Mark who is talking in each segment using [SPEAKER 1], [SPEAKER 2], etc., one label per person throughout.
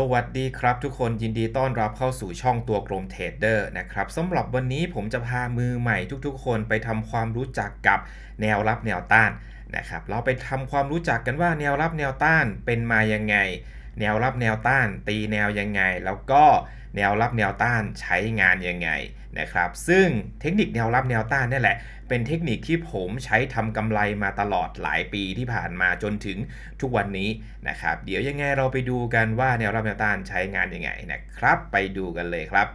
[SPEAKER 1] สวัสดีครับทุกคนยินดีต้อนรับเข้าสู่ช่องตัวกลมเทรดเดอร์นะครับสำหรับวันนี้ผมจะพามือใหม่ทุกๆ คนไปทำความรู้จักกับแนวรับแนวต้านนะครับเราไปทำความรู้จักกันว่าแนวรับแนวต้านเป็นมายังไง แนวรับแนวต้าน ตีแนวยังไง แล้วก็แนวรับแนวต้านใช้งานยังไงนะครับซึ่งเทคนิคแนวรับแนวต้านนี่แหละ เป็นเทคนิคที่ผมใช้ทำกำไรมาตลอดหลายปีที่ผ่านมาจนถึงทุกวันนี้นะครับ เดี๋ยวยังไงเราไปดูกันว่าแนวรับแนวต้านใช้งานยังไงนะครับ ไปดูกันเลยครับ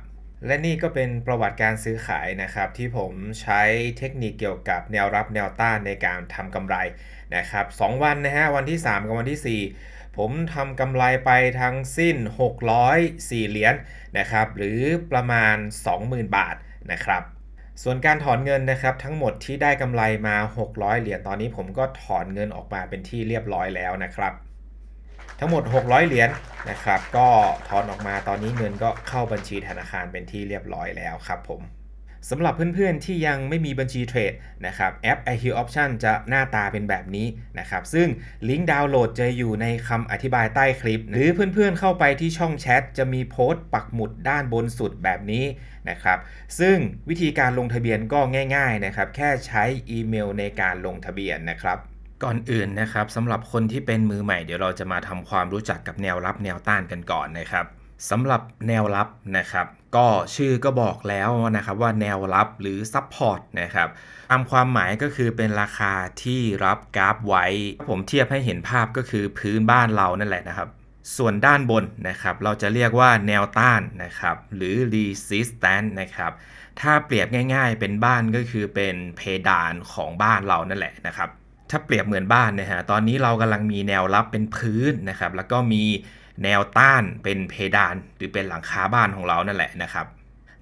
[SPEAKER 1] และนี่ก็เป็นประวัติการซื้อขายนะครับ ที่ผมใช้เทคนิคเกี่ยวกับแนวรับแนวต้านในการทำกำไรนะครับ2วันนะฮะวันที่ 3 กับวันที่ 4 ผมทำกำไรไปทั้งสิ้น 604 เหรียญนะครับหรือประมาณ 20,000 บาทนะครับ ส่วนการถอนเงินนะครับทั้งหมดที่ได้กำไรมา 600 เหรียญตอนนี้ผมก็ถอนเงินออกมาเป็นที่เรียบร้อยแล้วนะครับ ทั้งหมด 600 เหรียญนะครับ ก็ถอนออกมาตอนนี้เงินก็เข้าบัญชีธนาคารเป็นที่เรียบร้อยแล้วครับผม สำหรับเพื่อนๆที่ยังไม่มีบัญชีเทรดนะครับแอป iQ Option จะหน้าตาเป็นแบบนี้นะครับซึ่งลิงก์ดาวน์โหลดจะอยู่ในคำอธิบายใต้คลิป หรือเพื่อนๆเข้าไปที่ช่องแชทจะมีโพสต์ปักหมุดด้านบนสุดแบบนี้นะครับซึ่งวิธีการลงทะเบียนก็ง่ายๆนะครับแค่ใช้อีเมลในการลงทะเบียนนะครับก่อนอื่นนะครับสำหรับคนที่เป็นมือใหม่เดี๋ยวเราจะมาทำความรู้จักกับแนวรับแนวต้านกันก่อนนะครับ สำหรับแนวรับนะครับ ก็ชื่อก็บอกแล้วนะครับว่าแนวรับหรือซับพอร์ตนะครับตามความหมายก็คือเป็นราคาที่รับกราฟไว้ ผมเทียบให้เห็นภาพก็คือพื้นบ้านเรานั่นแหละนะครับ ส่วนด้านบนนะครับ เราจะเรียกว่าแนวต้านนะครับ หรือ resistance นะครับ ถ้าเปรียบง่ายๆ เป็นบ้านก็คือเป็นเพดานของบ้านเรานั่นแหละนะครับ ถ้าเปรียบเหมือนบ้านนะฮะตอนนี้เรากำลังมีแนวรับเป็นพื้นนะครับ แล้วก็มี แนวต้านเป็นเพดานหรือเป็นหลังคาบ้านของเรานั่นแหละนะครับ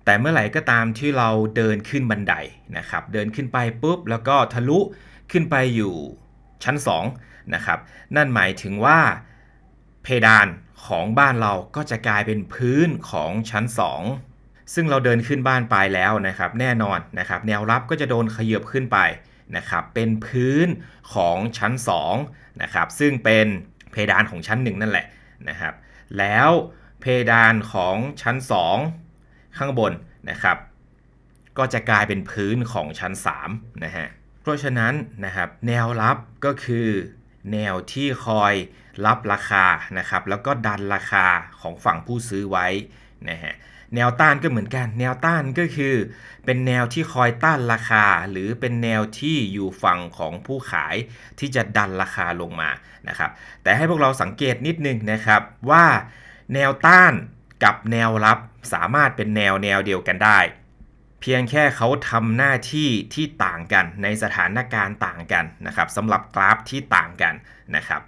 [SPEAKER 1] แต่เมื่อไหร่ก็ตามที่เราเดินขึ้นบันไดนะครับ เดินขึ้นไปปุ๊บแล้วก็ทะลุขึ้นไปอยู่ชั้น2นะครับ นั่นหมายถึงว่าเพดานของบ้านเราก็จะกลายเป็นพื้นของชั้น 2 ซึ่งเราเดินขึ้นบ้านไปแล้วนะครับ แน่นอนนะครับ แนวรับก็จะโดนขยับขึ้นไปนะครับ เป็นพื้นของชั้น2นะครับ ซึ่งเป็นเพดานของชั้น 1 นั่นแหละ นะครับ แล้วเพดานของชั้น 2 ข้างบนนะครับ ก็จะกลายเป็นพื้นของชั้น3นะฮะเพราะฉะนั้นนะครับแนวรับก็คือแนวที่คอยรับราคานะครับ แล้วก็ดันราคาของฝั่งผู้ซื้อไว้นะฮะ แนวต้านก็เหมือนกัน แนวต้านก็คือ เป็นแนวที่คอยต้านราคา หรือเป็นแนวที่อยู่ฝั่งของผู้ขายที่จะดันราคาลงมานะครับ แต่ให้พวกเราสังเกตนิดนึงนะครับว่าแนวต้านกับแนวรับสามารถเป็นแนวแนวเดียวกันได้ เพียงแค่เขาทำหน้าที่ที่ต่างกันในสถานการณ์ต่างกันนะครับสำหรับกราฟที่ต่างกันนะครับ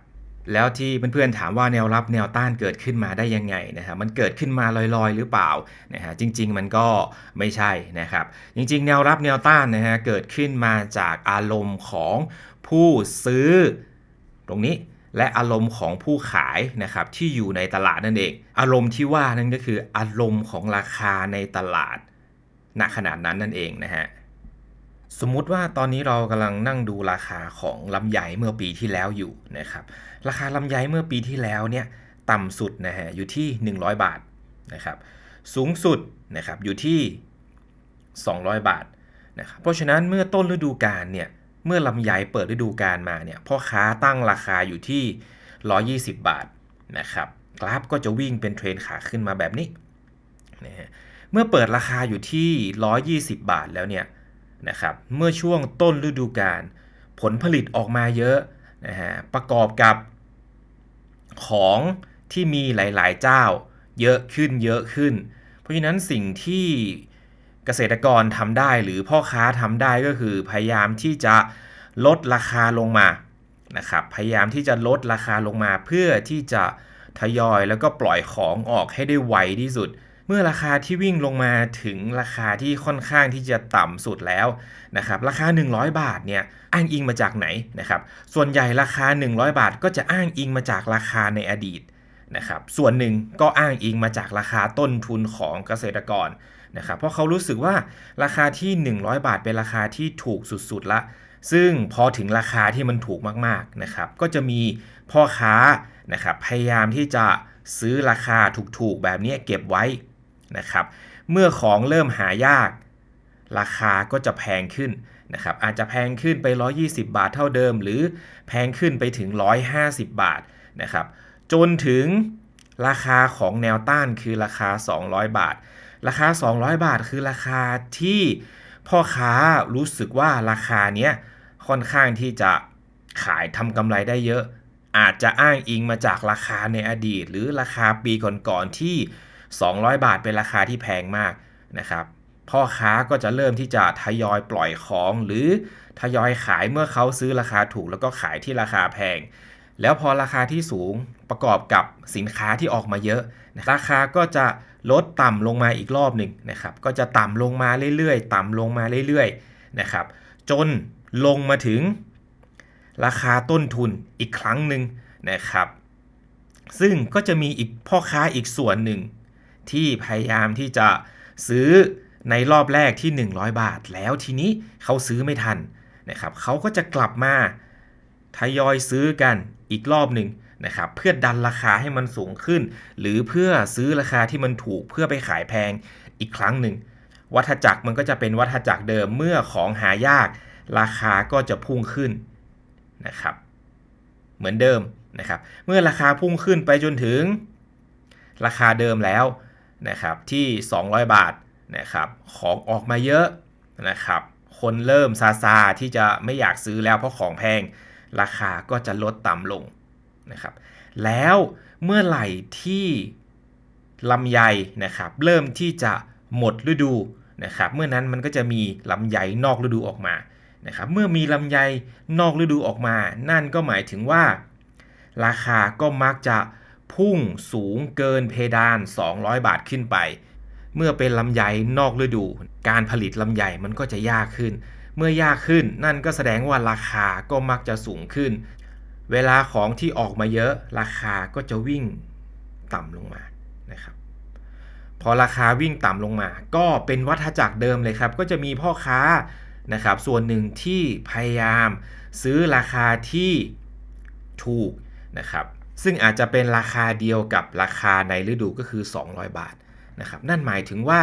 [SPEAKER 1] แล้วที่เพื่อนๆถามว่าแนวรับแนวต้านเกิดขึ้นมาได้ยังไงนะฮะมันเกิดขึ้นมาลอยๆ หรือเปล่านะฮะจริง ๆ มันก็ไม่ใช่นะครับจริง ๆ แนวรับแนวต้านนะฮะเกิดขึ้นมาจากอารมณ์ของผู้ซื้อ ตรงนี้และอารมณ์ของผู้ขายนะครับที่อยู่ในตลาดนั่นเอง อารมณ์ที่ว่านั่นก็คืออารมณ์ของราคาในตลาดณขนาดนั้นนั่นเองนะฮะ สมมุติว่าตอนนี้เรากำลังนั่งดูราคาของลำไยเมื่อปีที่แล้วอยู่นะครับราคาลำไยเมื่อปีที่แล้วเนี่ยต่ำสุดนะฮะอยู่ที่ 100 บาทนะครับสูงสุดนะครับอยู่ที่ 200 บาทนะครับเพราะฉะนั้นเมื่อต้นฤดูกาลเนี่ยเมื่อลำไยเปิดฤดูกาลมาเนี่ยพ่อค้าตั้งราคาอยู่ที่ 120 บาทนะครับกราฟก็จะวิ่งเป็นเทรนขาขึ้นมาแบบนี้นะฮะเมื่อเปิดราคาอยู่ที่ 120 บาทแล้วเนี่ย นะครับเมื่อช่วงต้นฤดูกาลผลผลิตออกมาเยอะนะฮะประกอบกับของที่มีหลายๆ เจ้าเยอะขึ้นเยอะขึ้น เพราะฉะนั้นสิ่งที่เกษตรกรทำได้หรือพ่อค้าทำได้ก็คือพยายามที่จะลดราคาลงมานะครับพยายามที่จะลดราคาลงมาเพื่อที่จะทยอยแล้วก็ปล่อยของออกให้ได้ไวที่สุด เมื่อราคาที่วิ่งลงมาถึงราคาที่ค่อนข้างที่จะต่ำสุดแล้วนะครับราคา 100 บาทเนี่ยอ้างอิงมาจากไหนนะครับส่วนใหญ่ราคา 100 บาท ก็จะอ้างอิงมาจากราคาในอดีตนะครับส่วนหนึ่งก็อ้างอิงมาจากราคาต้นทุนของเกษตรกรนะครับเพราะเขารู้สึกว่าราคาที่ 100 บาทเป็นราคาที่ถูกสุดๆละ ซึ่งพอถึงราคาที่มันถูกมากๆนะครับก็จะมีพ่อค้านะครับพยายามที่จะซื้อราคาถูกๆแบบนี้เก็บไว้ นะครับ เมื่อของเริ่มหายาก ราคาก็จะแพงขึ้นนะครับอาจจะแพงขึ้นไป 120 บาทเท่าเดิม หรือแพงขึ้นไปถึง 150 บาทนะครับจนถึงราคาของแนวต้านคือราคา 200 บาท ราคา 200 บาทคือราคาที่พ่อค้ารู้สึกว่าราคาเนี้ยค่อนข้างที่จะขายทำกำไรได้เยอะ อาจจะอ้างอิงมาจากราคาในอดีต หรือราคาปีก่อนๆที่ 200 บาทเป็นราคาที่แพงมากนะครับพ่อค้าก็จะเริ่มที่จะทยอยปล่อยของ หรือทยอยขายเมื่อเขาซื้อราคาถูกแล้วก็ขายที่ราคาแพง แล้วพอราคาที่สูงประกอบกับสินค้าที่ออกมาเยอะ ราคาก็จะลดต่ำลงมาอีกรอบหนึ่งนะครับก็จะต่ำลงมาเรื่อยๆ ต่ำลงมาเรื่อยๆนะครับจนลงมาถึงราคาต้นทุนอีกครั้งหนึ่งนะครับ ซึ่งก็จะมีอีกพ่อค้าอีกส่วนหนึ่ง ที่พยายามที่จะซื้อในรอบแรกที่ 100 บาท แล้วทีนี้เขาซื้อไม่ทันนะครับเขาก็จะกลับมาทยอยซื้อกันอีกรอบหนึ่งนะครับเพื่อดันราคาให้มันสูงขึ้น หรือเพื่อซื้อราคาที่มันถูกเพื่อไปขายแพงอีกครั้งหนึ่งวัฏจักรมันก็จะเป็นวัฏจักรเดิมเมื่อของหายาก ราคาก็จะพุ่งขึ้นนะครับเหมือนเดิมนะครับเมื่อราคาพุ่งขึ้นไปจนถึงราคาเดิมแล้ว นะครับที่ 200 บาทนะครับของออกมาเยอะนะครับคนเริ่มซาซาที่จะไม่อยากซื้อแล้วเพราะของแพงราคาก็จะลดต่ำลงนะครับแล้วเมื่อไหร่ที่ลำไยนะครับเริ่มที่จะหมดฤดูนะครับเมื่อนั้นมันก็จะมีลำไยนอกฤดูออกมานะครับเมื่อมีลำไยนอกฤดูออกมา นั่นก็หมายถึงว่า ราคาก็มักจะ พุ่งสูงเกินเพดาน 200 บาทขึ้นไป เมื่อเป็นลำไยนอกฤดู การผลิตลำไยมันก็จะยากขึ้น เมื่อยากขึ้นนั่นก็แสดงว่าราคาก็มักจะสูงขึ้น เวลาของที่ออกมาเยอะราคาก็จะวิ่งต่ำลงมานะครับพอราคาวิ่งต่ำลงมา ก็เป็นวัฏจักรเดิมเลยครับ ก็จะมีพ่อค้านะครับ ส่วนหนึ่งที่พยายามซื้อราคาที่ถูกนะครับ ซึ่งอาจจะเป็นราคาเดียวกับราคาในฤดูก็คือ 200 บาทนะครับนั่นหมายถึงว่า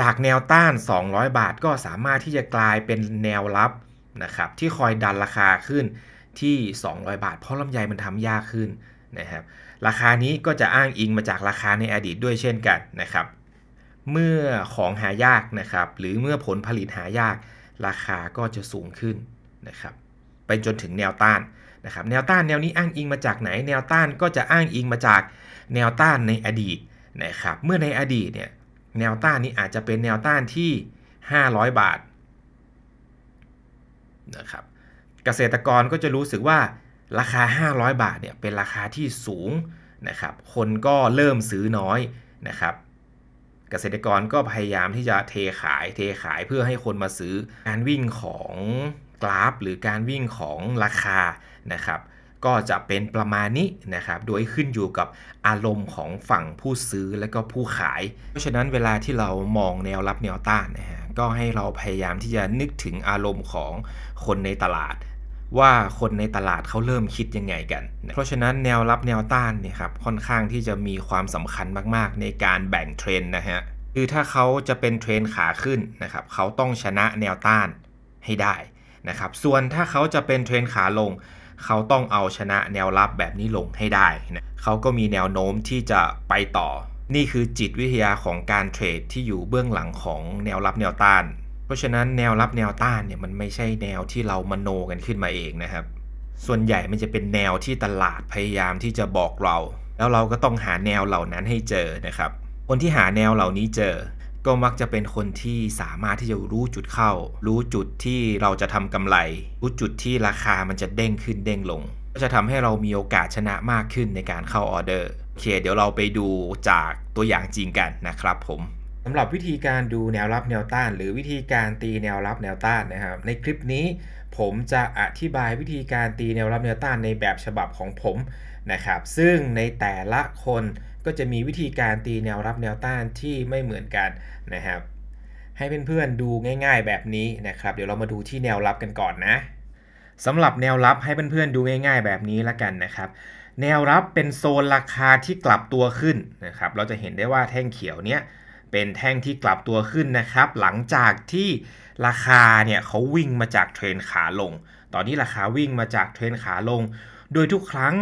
[SPEAKER 1] จากแนวต้าน 200 บาทก็สามารถที่จะกลายเป็นแนวรับนะครับที่คอยดันราคาขึ้นที่ 200 บาท เพราะลำไยมันทำยากขึ้นนะครับราคานี้ก็จะอ้างอิงมาจากราคาในอดีตด้วยเช่นกันนะครับเมื่อของหายากนะครับหรือเมื่อผลผลิตหายาก ราคาก็จะสูงขึ้นนะครับไปจนถึงแนวต้าน นะครับแนวต้านแนวนี้อ้างอิงมาจากไหน แนวต้านก็จะอ้างอิงมาจากแนวต้านในอดีตนะครับเมื่อในอดีตเนี่ยแนวต้านนี้อาจจะเป็นแนวต้านที่ 500 บาทนะครับเกษตรกรก็จะรู้สึกว่าราคา 500 บาทเนี่ยเป็นราคาที่สูงนะครับคนก็เริ่มซื้อน้อยนะครับเกษตรกรก็พยายามที่จะเทขายเทขายเพื่อให้คนมาซื้อการวิ่งของกราฟ หรือการวิ่งของราคา นะครับก็จะเป็นประมาณนี้นะครับ โดยขึ้นอยู่กับอารมณ์ของฝั่งผู้ซื้อและก็ผู้ขาย เพราะฉะนั้นเวลาที่เรามองแนวรับแนวต้านนะฮะ ก็ให้เราพยายามที่จะนึกถึงอารมณ์ของคนในตลาด ว่าคนในตลาดเขาเริ่มคิดยังไงกัน เพราะฉะนั้นแนวรับแนวต้านเนี่ยครับค่อนข้างที่จะมีความสำคัญมาก ๆ ในการแบ่งเทรนนะฮะ คือถ้าเขาจะเป็นเทรนขาขึ้นนะครับเขาต้องชนะแนวต้านให้ได้นะครับ ส่วนถ้าเขาจะเป็นเทรนขาลง เขาต้องเอาชนะแนวรับแบบนี้ลงให้ได้นะเขาก็มีแนวโน้มที่จะไปต่อ นี่คือจิตวิทยาของการเทรดที่อยู่เบื้องหลังของแนวรับแนวต้าน เพราะฉะนั้นแนวรับแนวต้านเนี่ยมันไม่ใช่แนวที่เรามโนกันขึ้นมาเองนะครับ ส่วนใหญ่มันจะเป็นแนวที่ตลาดพยายามที่จะบอกเรา แล้วเราก็ต้องหาแนวเหล่านั้นให้เจอนะครับ คนที่หาแนวเหล่านี้เจอ ก็มักจะเป็นคนที่สามารถที่จะรู้จุดเข้า รู้จุดที่เราจะทำกำไร รู้จุดที่ราคามันจะเด้งขึ้นเด้งลง ก็จะทำให้เรามีโอกาสชนะมากขึ้นในการเข้าออเดอร์โอเค เดี๋ยวเราไปดูจากตัวอย่างจริงกันนะครับผมสำหรับวิธีการดูแนวรับแนวต้าน หรือวิธีการตีแนวรับแนวต้านนะครับ ในคลิปนี้ผมจะอธิบายวิธีการตีแนวรับแนวต้านในแบบฉบับของผมนะครับ ซึ่งในแต่ละคน ก็จะมีวิธีการตีแนวรับแนวต้านที่ไม่เหมือนกันนะครับ ให้เพื่อนๆดูง่าย ๆ แบบนี้นะครับ เดี๋ยวเรามาดูที่แนวรับกันก่อนนะสำหรับแนวรับให้เพื่อนๆดูง่าย ๆ แบบนี้ละกันนะครับ แนวรับเป็นโซนราคาที่กลับตัวขึ้นนะครับ เราจะเห็นได้ว่าแท่งเขียวเนี้ยเป็นแท่งที่กลับตัวขึ้นนะครับ หลังจากที่ราคาเนี่ยเขาวิ่งมาจากเทรนขาลง ตอนนี้ราคาวิ่งมาจากเทรนขาลง โดยทุกครั้ง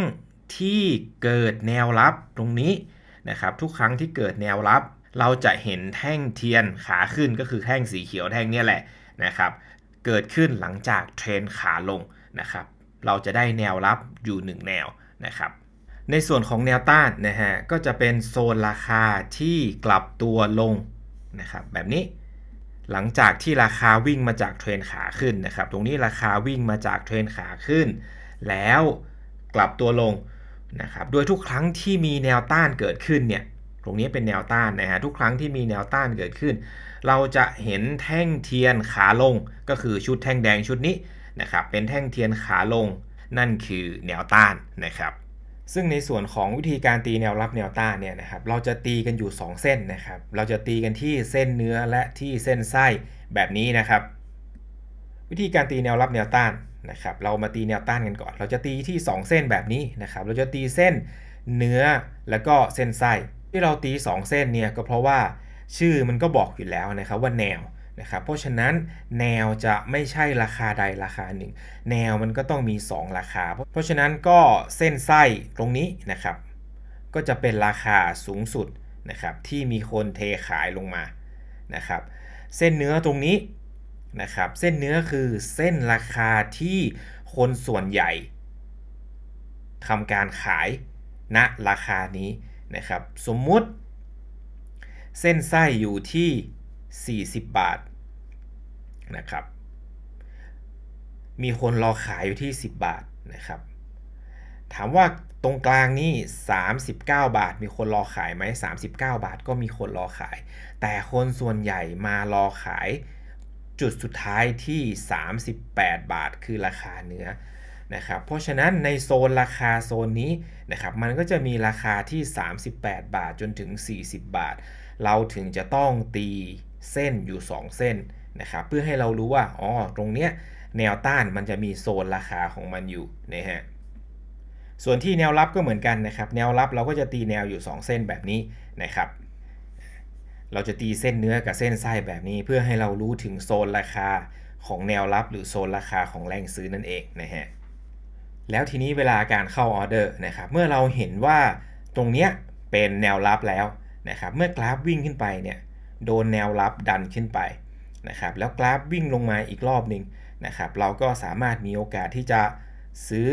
[SPEAKER 1] ที่เกิดแนวรับตรงนี้นะครับทุกครั้งที่เกิดแนวรับ เราจะเห็นแท่งเทียนขาขึ้นก็คือแท่งสีเขียวแท่งนี้แหละนะครับเกิดขึ้นหลังจากเทรนขาลงนะครับเราจะได้แนวรับอยู่ 1 แนวนะครับในส่วนของแนวต้านนะฮะก็จะเป็นโซนราคาที่กลับตัวลงนะครับแบบนี้หลังจากที่ราคาวิ่งมาจากเทรนขาขึ้นนะครับ ตรงนี้ราคาวิ่งมาจากเทรนขาขึ้น แล้วกลับตัวลง นะครับ โดยทุกครั้งที่มีแนวต้านเกิดขึ้นเนี่ย ตรงนี้เป็นแนวต้านนะฮะ ทุกครั้งที่มีแนวต้านเกิดขึ้น เราจะเห็นแท่งเทียนขาลง ก็คือชุดแท่งแดงชุดนี้นะครับ เป็นแท่งเทียนขาลง นั่นคือแนวต้านนะครับซึ่งในส่วนของวิธีการตีแนวรับแนวต้านเนี่ยนะครับ เราจะตีกันอยู่ 2 เส้นนะครับ เราจะตีกันที่เส้นเนื้อและที่เส้นไส้แบบนี้นะครับ วิธีการตีแนวรับแนวต้าน นะครับเรามาตีแนวต้านกันก่อน เราจะตีที่ 2 เส้นแบบนี้นะครับเราจะตีเส้นเนื้อแล้วก็เส้นไส้ที่เราตี 2 เส้นเนี่ยก็เพราะว่าชื่อมันก็บอกอยู่แล้วนะครับว่าแนวนะครับเพราะฉะนั้นแนวจะไม่ใช่ราคาใดราคาหนึ่ง แนวมันก็ต้องมี 2 ราคา เพราะฉะนั้นก็เส้นไส้ตรงนี้นะครับ ก็จะเป็นราคาสูงสุดนะครับที่มีคนเทขายลงมานะครับ เส้นเนื้อตรงนี้ นะครับเส้นเนื้อคือเส้นราคาที่คนส่วนใหญ่ทำการขายณนะราคานี้นะครับสมมุติ เส้นไส้อยู่ที่ 40 บาทนะครับมีคนรอขายอยู่ที่ 10 บาทนะครับถามว่าตรงกลางนี่39 บาท มีคนรอขายไหม39 บาทก็มีคนรอขาย แต่คนส่วนใหญ่มารอขาย จุดสุดท้ายที่ 38 บาทคือราคาเนื้อนะครับเพราะฉะนั้นในโซนราคาโซนนี้นะครับมันก็จะมีราคาที่ 38 บาทจนถึง 40 บาท เราถึงจะต้องตีเส้นอยู่ 2 เส้นนะครับเพื่อให้เรารู้ว่าอ๋อตรงเนี้ยแนวต้านมันจะมีโซนราคาของมันอยู่นะฮะส่วนที่แนวรับก็เหมือนกันนะครับแนวรับเราก็จะตีแนวอยู่ 2 เส้นแบบนี้นะครับ เราจะตีเส้นเนื้อกับเส้นไส้แบบนี้ เพื่อให้เรารู้ถึงโซนราคาของแนวรับหรือโซนราคาของแรงซื้อนั่นเองนะฮะแล้วทีนี้เวลาการเข้าออเดอร์นะครับเมื่อเราเห็นว่าตรงเนี้ยเป็นแนวรับแล้วนะครับเมื่อกราฟวิ่งขึ้นไปเนี่ยโดนแนวรับดันขึ้นไปนะครับแล้วกราฟวิ่งลงมาอีกรอบหนึ่งนะครับเราก็สามารถมีโอกาสที่จะซื้อ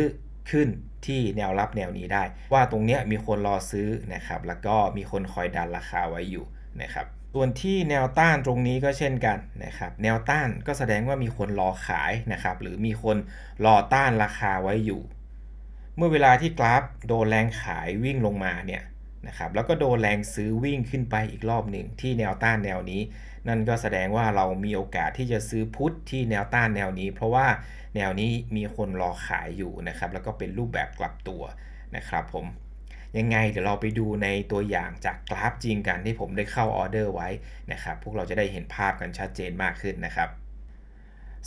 [SPEAKER 1] ขึ้นที่แนวรับแนวนี้ได้ ว่าตรงเนี้ยมีคนรอซื้อนะครับแล้วก็มีคนคอยดันราคาไว้อยู่ นะครับส่วนที่แนวต้านตรงนี้ก็เช่นกันนะครับแนวต้านก็แสดงว่ามีคนรอขายนะครับหรือมีคนรอต้านราคาไว้อยู่ เมื่อเวลาที่กราฟโดนแรงขายวิ่งลงมาเนี่ยนะครับแล้วก็โดนแรงซื้อวิ่งขึ้นไปอีกรอบหนึ่งที่แนวต้านแนวนี้ นั่นก็แสดงว่าเรามีโอกาสที่จะซื้อพุทธที่แนวต้านแนวนี้ เพราะว่าแนวนี้มีคนรอขายอยู่นะครับแล้วก็เป็นรูปแบบกลับตัวนะครับผม ยังไงเดี๋ยวเราไปดูในตัวอย่างจากกราฟจริงกันที่ผมได้เข้าออเดอร์ไว้นะครับ พวกเราจะได้เห็นภาพกันชัดเจนมากขึ้นนะครับ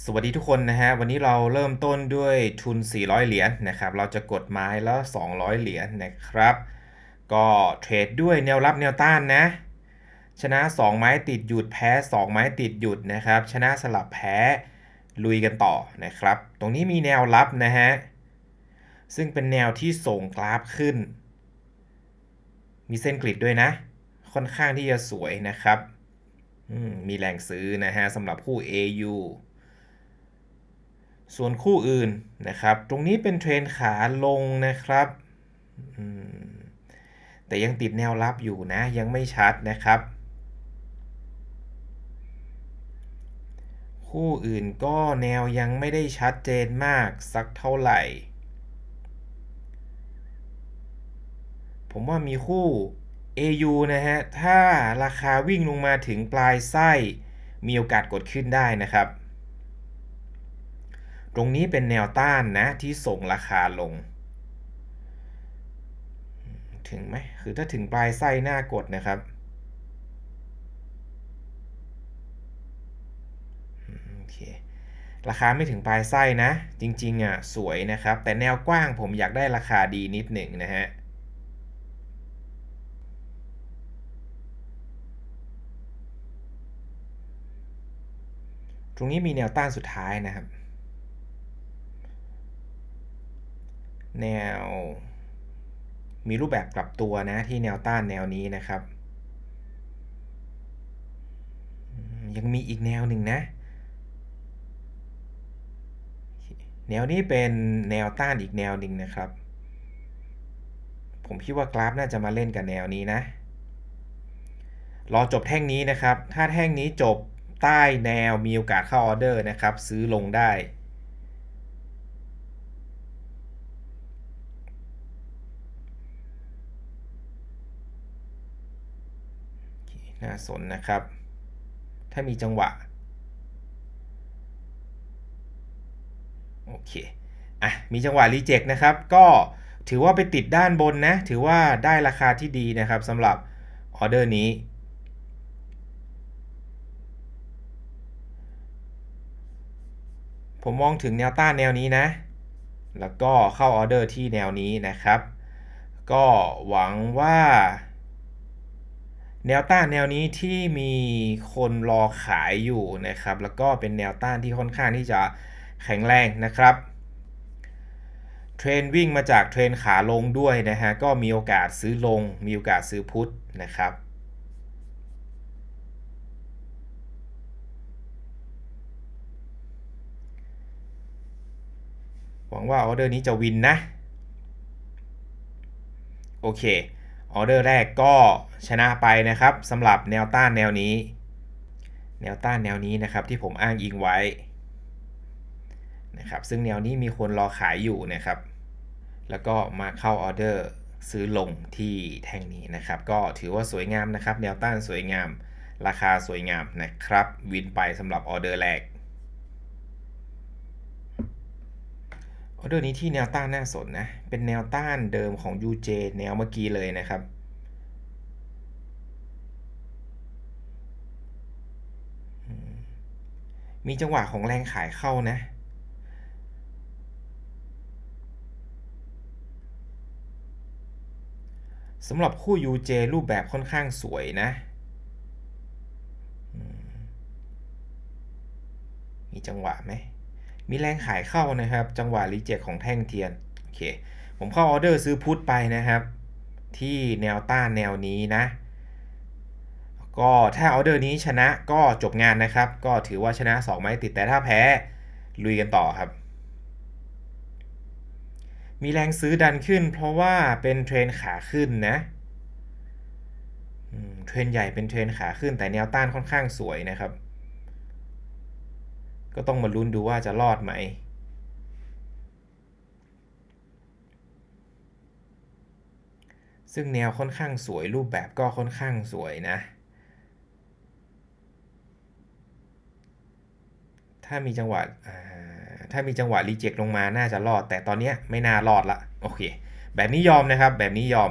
[SPEAKER 1] สวัสดีทุกคนนะฮะวันนี้เราเริ่มต้นด้วยทุน 400 เหรียญนะครับ เราจะกดไม้แล้ว 200 เหรียญนะครับ ก็เทรดด้วยแนวรับแนวต้านนะ ชนะ 2 ไม้ติดหยุดแพ้ 2 ไม้ติดหยุดนะครับ ชนะสลับแพ้ลุยกันต่อนะครับ ตรงนี้มีแนวรับนะฮะซึ่งเป็นแนวที่ส่งกราฟขึ้น มีเส้นกริดด้วยนะ ค่อนข้างที่จะสวยนะครับ มีแรงซื้อนะฮะสำหรับคู่ AU ส่วนคู่อื่นนะครับ ตรงนี้เป็นเทรนขาลงนะครับ แต่ยังติดแนวรับอยู่นะ ยังไม่ชัดนะครับ คู่อื่นก็แนวยังไม่ได้ชัดเจนมากสักเท่าไหร่ ผมว่ามีคู่ AU นะฮะ ถ้าราคาวิ่งลงมาถึงปลายไส้ มีโอกาสกดขึ้นได้นะครับ ตรงนี้เป็นแนวต้านนะ ที่ส่งราคาลง ถึงไหมคือถ้าถึงปลายไส้หน้ากดนะครับโอเคราคาไม่ถึงปลายไส้นะ จริงๆอะสวยนะครับ แต่แนวกว้างผมอยากได้ราคาดีนิดหนึ่งนะฮะ รงนี้มีแนวต้านสุดท้ายนะครับ แนว มีรูปแบบกลับตัวนะที่แนวต้านแนวนี้นะครับ ยังมีอีกแนวหนึ่งนะ แนวนี้เป็นแนวต้านอีกแนวหนึ่งนะครับ ผมคิดว่ากราฟน่าจะมาเล่นกับแนวนี้นะ รอจบแท่งนี้นะครับ ถ้าแท่งนี้จบ ใต้แนวมีโอกาสเข้าออเดอร์นะครับ ซื้อลงได้ น่าสนนะครับ ถ้ามีจังหวะ โอเค อะ มีจังหวะรีเจ็คนะครับ ก็ถือว่าไปติดด้านบนนะ ถือว่าได้ราคาที่ดีนะครับสำหรับออเดอร์นี้ ผมมองถึงแนวต้านแนวนี้นะ แล้วก็เข้าออเดอร์ที่แนวนี้นะครับ ก็หวังว่า แนวต้านแนวนี้ที่มีคนรอขายอยู่นะครับ แล้วก็เป็นแนวต้านที่ค่อนข้างที่จะแข็งแรงนะครับ เทรนวิ่งมาจากเทรนขาลงด้วยนะฮะ ก็มีโอกาสซื้อลง มีโอกาสซื้อพุทธนะครับ วังว่าออเดอร์นี้จะวินนะ โอเค ออเดอร์แรกก็ชนะไปนะครับสำหรับแนวต้านแนวนี้ แนวต้านแนวนี้นะครับที่ผมอ้างอิงไว้นะครับซึ่งแนวนี้มีคนรอขายอยู่นะครับ แล้วก็มาเข้าออเดอร์ซื้อลงที่แท่งนี้นะครับ ก็ถือว่าสวยงามนะครับ แนวต้านสวยงาม ราคาสวยงามนะครับ วินไปสำหรับออเดอร์แรก ออเดอร์นี้ที่แนวต้านน่าสนนะ เป็นแนวต้านเดิมของ UJ แนวเมื่อกี้เลยนะครับ มีจังหวะของแรงขายเข้านะ สำหรับคู่ UJ รูปแบบค่อนข้างสวยนะ มีจังหวะไหม มีแรงขายเข้านะครับ จังหวะรีเจ็คของแท่งเทียนโอเคผมเข้าออเดอร์ซื้อพุทไปนะครับ ที่แนวต้านแนวนี้นะ ก็ถ้าออเดอร์นี้ชนะก็จบงานนะครับ ก็ถือว่าชนะ 2 ไม้ติดแต่ถ้าแพ้ลุยกันต่อครับ มีแรงซื้อดันขึ้น เพราะว่าเป็นเทรนขาขึ้นนะเทรนใหญ่เป็นเทรนขาขึ้นแต่แนวต้านค่อนข้างสวยนะครับ ก็ต้องมาลุ้นดูว่าจะรอดไหม ซึ่งแนวค่อนข้างสวยรูปแบบก็ค่อนข้างสวยนะ ถ้ามีจังหวะถ้ามีจังหวะรีเจ็คลงมาน่าจะรอด แต่ตอนนี้ไม่น่ารอดละโอเค แบบนี้ยอมนะครับ แบบนี้ยอม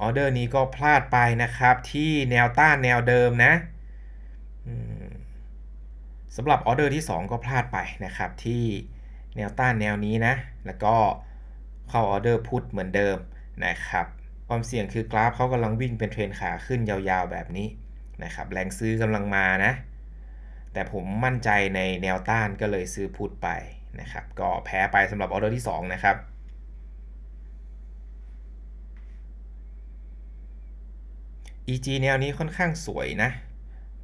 [SPEAKER 1] ออเดอร์นี้ก็พลาดไปนะครับที่แนวต้านแนวเดิมนะ สำหรับออเดอร์ที่ 2 ก็พลาดไปนะครับ ที่แนวต้านแนวนี้นะ แล้วก็เข้าออเดอร์พุทเหมือนเดิมนะครับความเสี่ยงคือกราฟเขากำลังวิ่งเป็นเทรนขาขึ้นยาวๆแบบนี้นะครับแรงซื้อกำลังมานะ แต่ผมมั่นใจในแนวต้านก็เลยซื้อพุทไปนะครับ ก็แพ้ไปสำหรับออเดอร์ที่ 2 นะครับ EG แนวนี้ค่อนข้างสวยนะ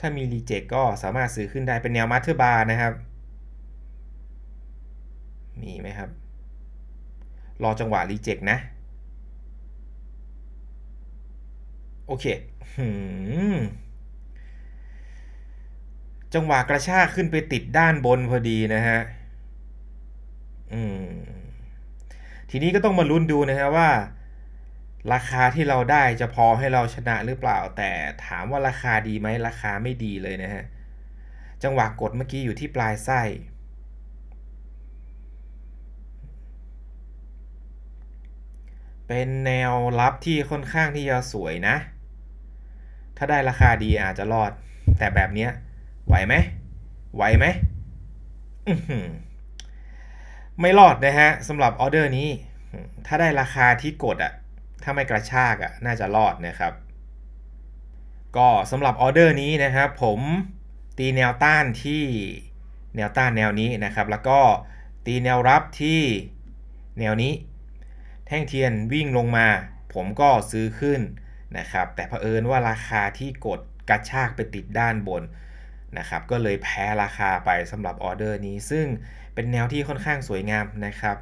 [SPEAKER 1] ถ้ามีรีเจ็คก็สามารถซื้อขึ้นได้เป็นแนวมาสเตอร์บาร์นะครับ มีไหมครับ รอจังหวะรีเจ็คนะ โอเคจังหวะกระชากขึ้นไปติดด้านบนพอดีนะฮะ อืม ทีนี้ก็ต้องมาลุ้นดูนะฮะว่า ราคาที่เราได้จะพอให้เราชนะหรือเปล่า แต่ถามว่าราคาดีไหมราคาไม่ดีเลยนะฮะ จังหวะกดเมื่อกี้อยู่ที่ปลายไส้เป็นแนวรับที่ค่อนข้างที่จะสวยนะ ถ้าได้ราคาดีอาจจะรอด แต่แบบเนี้ยไหวไหม ไหวไหม ไม่รอดนะฮะสำหรับออเดอร์นี้ ถ้าได้ราคาที่กดอะ ถ้าไม่กระชากอะน่าจะรอดนะครับ ก็สำหรับออเดอร์นี้นะครับ ผมตีแนวต้านที่แนวต้านแนวนี้นะครับ แล้วก็ตีแนวรับที่แนวนี้ แท่งเทียนวิ่งลงมา ผมก็ซื้อขึ้นนะครับ แต่เผอิญว่าราคาที่กดกระชากไปติดด้านบนนะครับ ก็เลยแพ้ราคาไปสำหรับออเดอร์นี้ ซึ่งเป็นแนวที่ค่อนข้างสวยงามนะครับ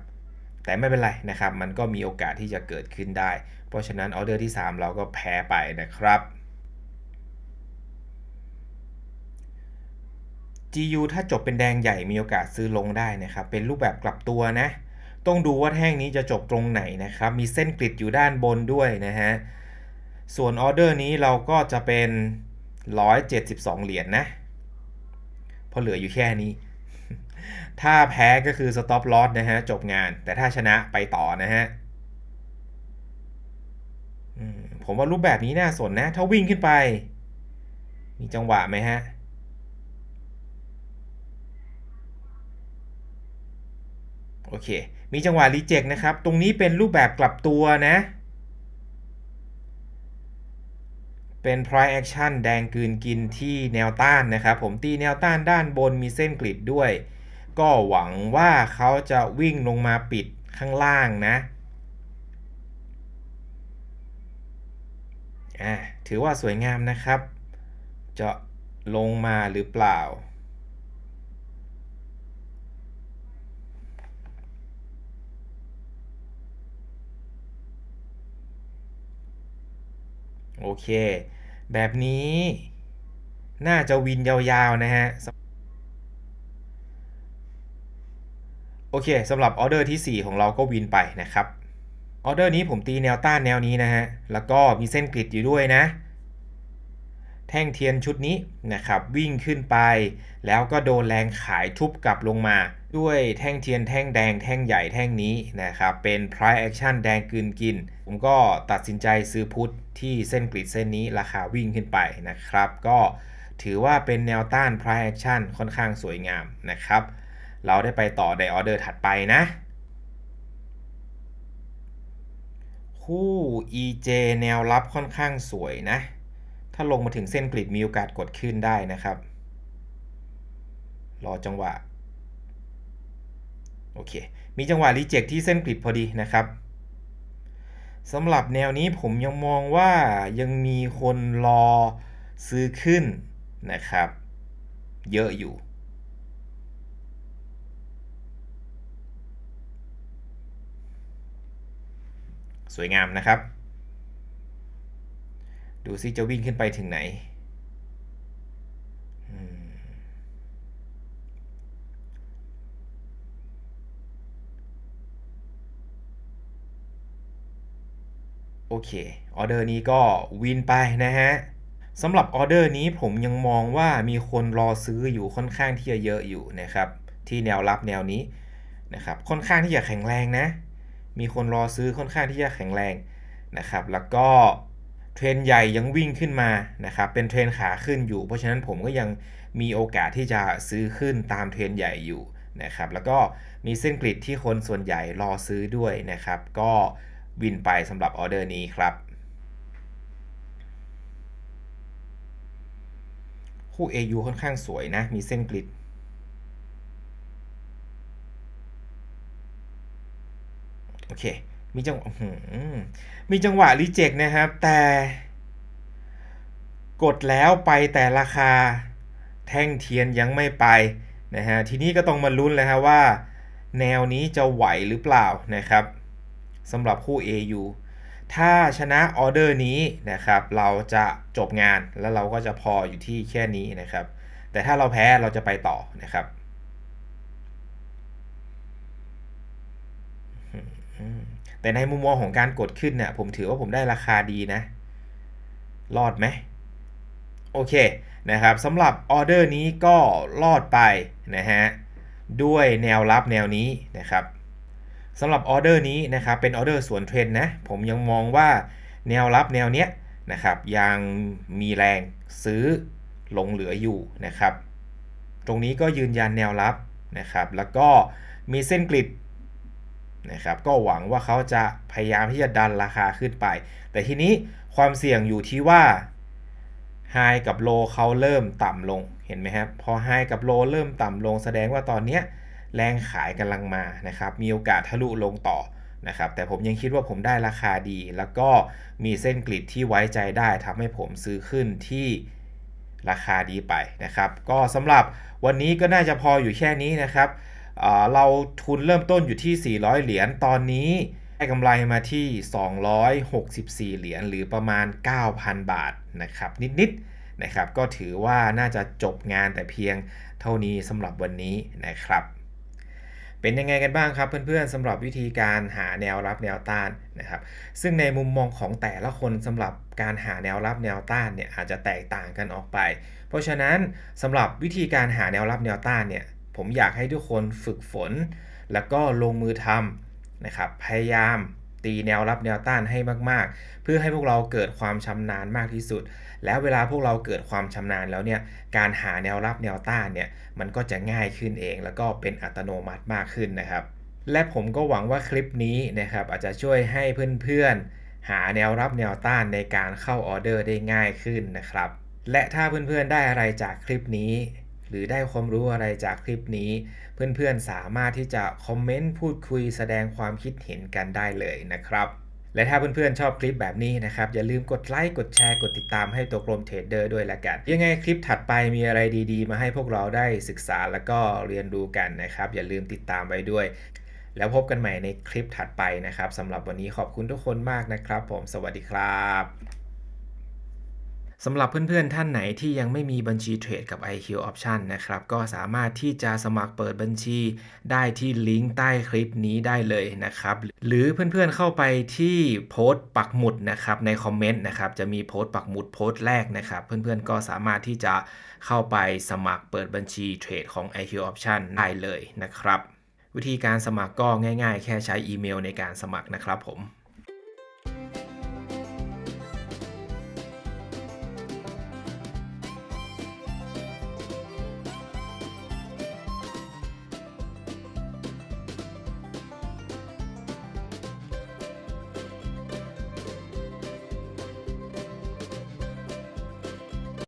[SPEAKER 1] แต่ไม่เป็นไรนะครับ มันก็มีโอกาสที่จะเกิดขึ้นได้ เพราะฉะนั้นออเดอร์ที่ 3 เราก็แพ้ไปนะครับ GU ถ้าจบเป็นแดงใหญ่มีโอกาสซื้อลงได้นะครับ เป็นรูปแบบกลับตัวนะ ต้องดูว่าแท่งนี้จะจบตรงไหนนะครับ มีเส้นกริดอยู่ด้านบนด้วยนะฮะ ส่วนออเดอร์นี้เราก็จะเป็น 172 เหรียญนนะ เพราะเหลืออยู่แค่นี้ ถ้าแพ้ก็คือ stop loss นะฮะ จบงาน แต่ถ้าชนะไปต่อนะฮะผมว่ารูปแบบนี้น่าสนนะ ถ้าวิ่งขึ้นไป มีจังหวะไหมฮะ โอเค มีจังหวะรีเจ็คนะครับ ตรงนี้เป็นรูปแบบกลับตัวนะ เป็น price action แดงกืนกินที่แนวต้านนะครับ ผมตีแนวต้านด้านบนมีเส้นกริดด้วย ก็หวังว่าเขาจะวิ่งลงมาปิดข้างล่างนะอ่าถือว่าสวยงามนะครับ จะลงมาหรือเปล่า โอเค แบบนี้ น่าจะวินยาวๆนะฮะโอเคสำหรับออเดอร์ที่ 4 ของเราก็วินไปนะครับออเดอร์นี้ผมตีแนวต้านแนวนี้นะฮะ แล้วก็มีเส้นกริดอยู่ด้วยนะ แท่งเทียนชุดนี้นะครับวิ่งขึ้นไป แล้วก็โดนแรงขายทุบกลับลงมา ด้วยแท่งเทียนแท่งแดงแท่งใหญ่แท่งนี้นะครับเป็น price action แดงกืนกิน ผมก็ตัดสินใจซื้อพุทที่เส้นกริดเส้นนี้ราคาวิ่งขึ้นไปนะครับ ก็ถือว่าเป็นแนวต้าน price action ค่อนข้างสวยงามนะครับ เราได้ไปต่อในออเดอร์ถัดไปนะคู่ EJ แนวรับค่อนข้างสวยนะ ถ้าลงมาถึงเส้นกริดมีโอกาสกดขึ้นได้นะครับ รอจังหวะ โอเค มีจังหวะรีเจ็คที่เส้นกริดพอดีนะครับสำหรับแนวนี้ผมยังมองว่ายังมีคนรอซื้อขึ้นนะครับ เยอะอยู่ สวยงามนะครับ ดูซิจะวิ่งขึ้นไปถึงไหน โอเค ออเดอร์นี้ก็วินไปนะฮะสำหรับออเดอร์นี้ผมยังมองว่ามีคนรอซื้ออยู่ค่อนข้างที่จะเยอะอยู่นะครับ ที่แนวรับแนวนี้นะครับค่อนข้างที่จะแข็งแรงนะ มีคนรอซื้อค่อนข้างที่จะแข็งแรงนะครับ แล้วก็ เทรนใหญ่ยังวิ่งขึ้นมานะครับเป็นเทรนขาขึ้นอยู่ เพราะฉะนั้นผมก็ยังมีโอกาสที่จะซื้อขึ้นตามเทรนใหญ่อยู่นะครับแล้วก็มีเส้นกริดที่คนส่วนใหญ่รอซื้อด้วยนะครับ ก็วินไปสำหรับออเดอร์นี้ครับ คู่ AU ค่อนข้างสวยนะ มีเส้นกริดโอเค มีจังหวะมีจังหวะรีเจ็คนะครับ แต่กดแล้วไปแต่ราคาแท่งเทียนยังไม่ไปนะฮะทีนี้ก็ต้องมาลุ้นเลยครับว่า แนวนี้จะไหวหรือเปล่านะครับสำหรับคู่ AU ถ้าชนะออเดอร์นี้นะครับเราจะจบงานแล้วเราก็จะพออยู่ที่แค่นี้นะครับ แต่ถ้าเราแพ้เราจะไปต่อนะครับ แต่ในมุมมองของการกดขึ้นเนี่ยผมถือว่าผมได้ราคาดีนะ รอดไหมโอเคนะครับสำหรับออเดอร์นี้ก็รอดไปนะฮะด้วยแนวรับแนวนี้นะครับสำหรับออเดอร์นี้นะครับเป็นออเดอร์ส่วนเทรนนะผมยังมองว่าแนวรับแนวเนี้ยนะครับยังมีแรงซื้อหลงเหลืออยู่นะครับ ตรงนี้ก็ยืนยันแนวรับนะครับ แล้วก็มีเส้นกริด นะครับก็หวังว่าเขาจะพยายามที่จะดันราคาขึ้นไป แต่ทีนี้ความเสี่ยงอยู่ที่ว่าไฮกับโลเขาเริ่มต่ำลงเห็นไหมครับพอไฮกับโลเริ่มต่ำลงแสดงว่าตอนนี้แรงขายกำลังมานะครับมีโอกาสทะลุลงต่อนะครับแต่ผมยังคิดว่าผมได้ราคาดี แล้วก็มีเส้นกริดที่ไว้ใจได้ทำให้ผมซื้อขึ้นที่ราคาดีไปนะครับ ก็สำหรับวันนี้ก็น่าจะพออยู่แค่นี้นะครับ เราทุนเริ่มต้นอยู่ที่ 400 เหรียญ ตอนนี้ได้กำไรมาที่ 264 เหรียญ หรือประมาณ 9,000 บาทนะครับ นิดๆนะครับ ก็ถือว่าน่าจะจบงานแต่เพียงเท่านี้สำหรับวันนี้นะครับ เป็นยังไงกันบ้างครับเพื่อนๆสำหรับวิธีการหาแนวรับแนวต้านนะครับ ซึ่งในมุมมองของแต่ละคนสำหรับการหาแนวรับแนวต้านเนี่ยอาจจะแตกต่างกันออกไป เพราะฉะนั้นสำหรับวิธีการหาแนวรับแนวต้านเนี่ย ผมอยากให้ทุกคนฝึกฝน แล้วก็ลงมือทำนะครับ พยายามตีแนวรับแนวต้านให้มากๆ เพื่อให้พวกเราเกิดความชำนาญมากที่สุด แล้วเวลาพวกเราเกิดความชำนาญแล้วเนี่ยการหาแนวรับแนวต้านเนี่ยมันก็จะง่ายขึ้นเอง แล้วก็เป็นอัตโนมัติมากขึ้นนะครับ และผมก็หวังว่าคลิปนี้นะครับอาจจะช่วยให้เพื่อนๆ หาแนวรับแนวต้านในการเข้าออเดอร์ได้ง่ายขึ้นนะครับ และถ้าเพื่อนๆได้อะไรจากคลิปนี้ หรือได้ความรู้อะไรจากคลิปนี้ เพื่อนๆสามารถที่จะคอมเมนต์พูดคุยแสดงความคิดเห็นกันได้เลยนะครับและถ้าเพื่อนๆชอบคลิปแบบนี้นะครับ อย่าลืมกดไลค์กดแชร์กดติดตามให้ตัวกลมเทรดเดอร์ด้วยละกัน ยังไงคลิปถัดไปมีอะไรดีๆ มาให้พวกเราได้ศึกษาแล้วก็เรียนรู้กันนะครับ อย่าลืมติดตามไว้ด้วย แล้วพบกันใหม่ในคลิปถัดไปนะครับสำหรับวันนี้ขอบคุณทุกคนมากนะครับ ผมสวัสดีครับ สำหรับเพื่อนๆ ท่านไหนที่ยังไม่มีบัญชีเทรดกับ IQ Option นะครับ ก็สามารถที่จะสมัครเปิดบัญชีได้ที่ลิงก์ใต้คลิปนี้ได้เลยนะครับ หรือเพื่อนๆเข้าไปที่โพสต์ปักหมุดนะครับในคอมเมนต์นะครับ จะมีโพสต์ปักหมุดโพสต์แรกนะครับ เพื่อนๆก็สามารถที่จะเข้าไปสมัครเปิดบัญชีเทรดของ IQ Option ได้เลยนะครับ วิธีการสมัครก็ง่าย ๆ แค่ใช้อีเมลในการสมัครนะครับผม